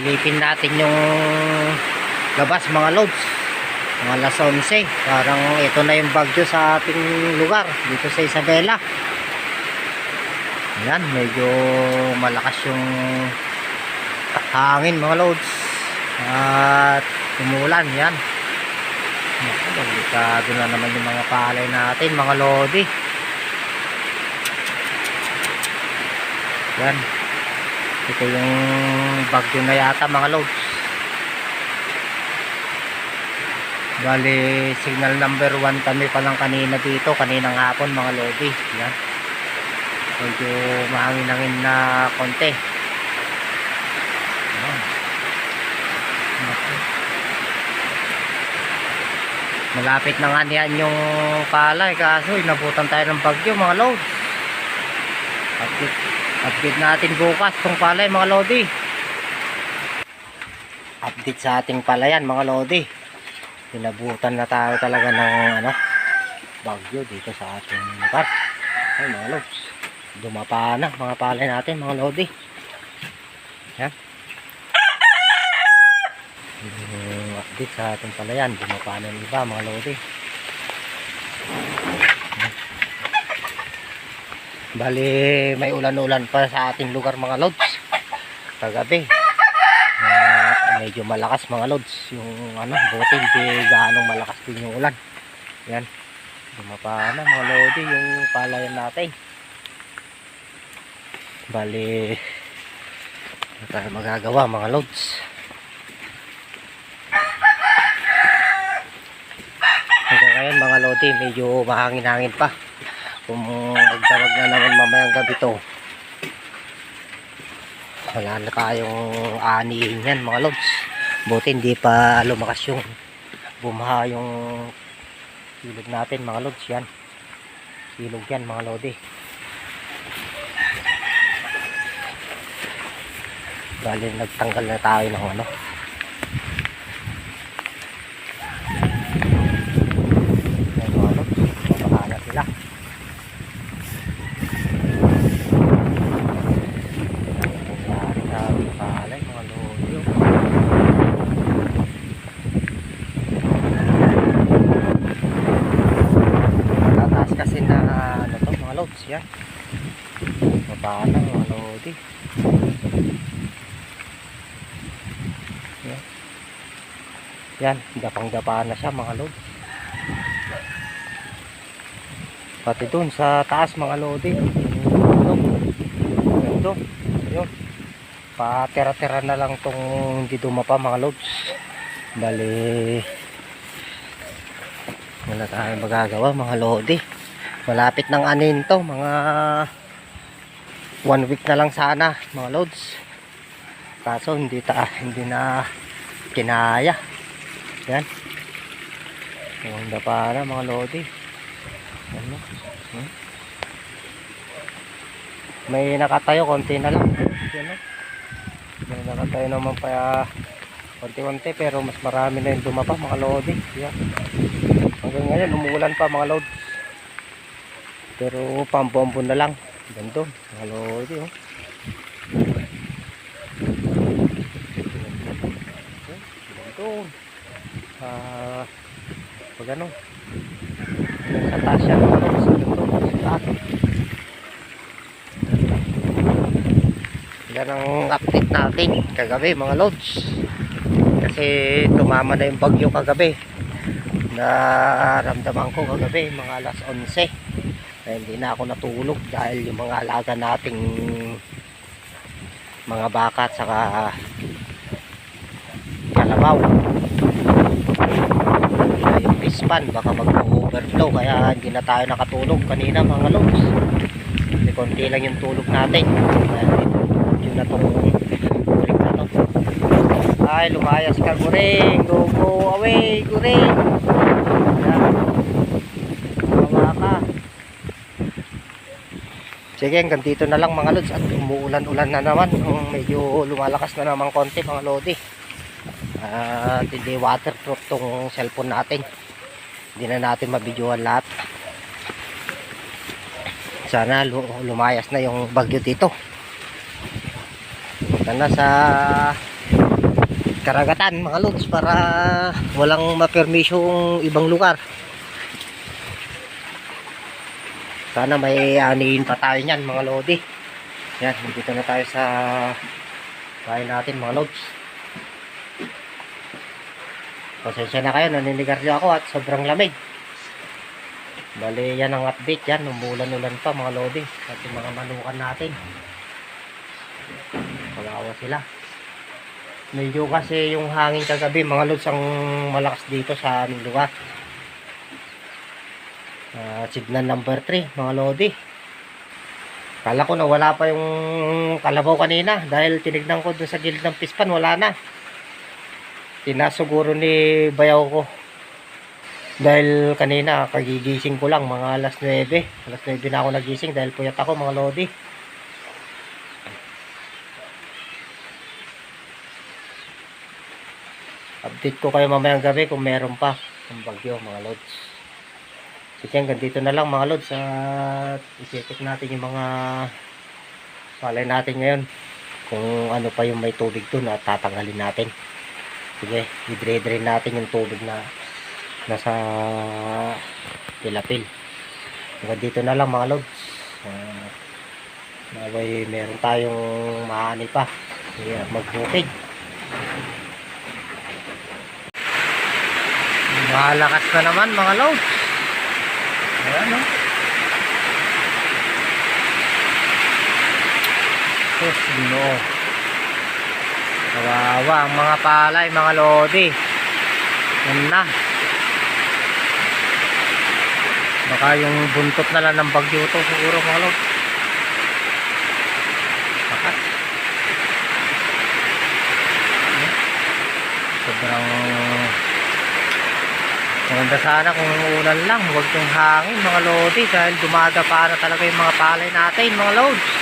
Silipin natin yung labas mga loads. Mga alas 11. Parang ito na yung bagyo sa ating lugar. Dito sa Isabela. Ayan, medyo malakas yung hangin mga loads. At umulan yan. Naku, Delikado na naman yung mga palay natin, mga lodi. Yan. Ito yung bagyo na yata mga loads. Bali, signal number 1 kami pa lang kanina dito, kaninang hapon mga lodi. Yan. Medyo mahangin-hangin na konti. Malapit na nga niyan yung palay kaso inabutan tayo ng bagyo mga loads. Update, update natin bukas tong palay mga lodi. Update sa ating palayan mga lodi. Inabutan na tayo talaga ng ano, bagyo dito sa ating lugar. Ay mga loads. Dumapa na mga palay natin mga lodi. Yan. Yung update sa ating palayan. Dumapa na iba mga lodi. Bali, may ulan-ulan pa sa ating lugar mga lods. Kagabi. Ah, medyo malakas mga lods. Yung ano, buti hindi gaanong malakas din yung ulan. Yan. Dumapa na mga lodi yung palayan natin. Bali, ano tayo magagawa mga lods. Hanggang ngayon mga lodi, medyo mahangin-hangin pa. Kung magdamag na naman mamayang gabi to. Wala na tayong anihin yan mga lods. Buti hindi pa lumakas yung bumaha yung silog natin mga lods yan. Silog yan mga lodi. Bali nagtanggal na tayo ng ano. Yan mga lods. Babaha na sila. Nangyari sa aming palay, mga lodi. oh. Tataas kasi na ano to, mga lods, yan. Baba na, mga lodi. Yan. Yan, dapang-dapa na siya, mga lods. Pati dun sa taas, mga lodi. Ito, yun. Patera-tera na lang tong hindi dumapa mga lods. Bali, wala tayong magagawa mga lodi. Malapit ng anin to, mga one week na lang sana mga lods. Kaso hindi ta hindi na kinaya. Yan. Yung pa na mga lodi. Ano? Hmm? May nakatayo konti na lang. Yan, no? May nakatayo naman pa konti-konti pero mas marami na yung dumapa mga lodi. Yan. Hanggang ngayon umuulan pa mga lods. Pero pambombo na lang. Ganito, mga lodi oh. Ganito. Ah, pag ano. Sa taas siya lods. Ganito, sa taas. Yan ang update natin kagabi mga lods. Kasi tumama na yung bagyo kagabi naramdaman ko kagabi mga alas 11 eh, hindi na ako natulog dahil yung mga alaga nating mga baka at saka kalabaw. Kaya yung pispan baka mag-overflow kaya hindi na tayo nakatulog kanina mga lods hindi konti lang yung tulog natin. Yun na tong guring na to. Ay lumayas ka. Guring go go away guring. Yan. Bawa ka. Sige, hanggang dito na lang mga lods at umuulan-ulan na naman. Um, medyo lumalakas na naman konti mga lodi. At hindi waterproof tong cellphone natin. Hindi na natin mabidyohan lahat. Sana lu- lumayas na yung bagyo dito. Punta na sa karagatan mga lods para walang mapermisyong ibang lugar. Sana may anihin pa tayo niyan mga lodi. Yan, dito na tayo sa bahay natin mga lods. Pasensya na kayo, naninigaryo ako at sobrang lamig. Bali, yan ang update yan. Umulan-ulan pa mga lodi. At yung mga manukan natin. Palawa sila. Medyo kasi yung hangin kagabi, mga lods ang malakas dito sa aming lugar. Ah, signal number 3, mga lodi. Kala ko na wala pa yung kalabaw kanina dahil tinignan ko dun sa gilid ng pispan, wala na. Tinasuguro ni bayaw ko. Dahil kanina, kagigising ko lang, mga alas 9. Alas 9 na ako nagising dahil puyat ako, mga lodi. Update ko kayo mamayang gabi kung meron pa ang bagyo, mga lods. Hanggang dito na lang, mga lods. At isikot natin yung mga palay natin ngayon. Kung ano pa yung may tubig doon at tatanggalin natin. Sige, i-drain natin yung tubig na nasa tilapil. Hanggang dito na lang mga lods. Uh, naway meron tayong maani pa. Sige, magbukid. Malakas na naman mga lods. Ayan no. Sus, ginoo. Kawawa ang mga palay, mga lodi. Yan na. Baka yung buntot na lang ng bagyo to siguro mga lodi. Bakat. Ayan. Sobrang Maganda sana kung ulan lang, huwag yung hangin mga lodi dahil dumadapa na talaga yung mga palay natin mga lods.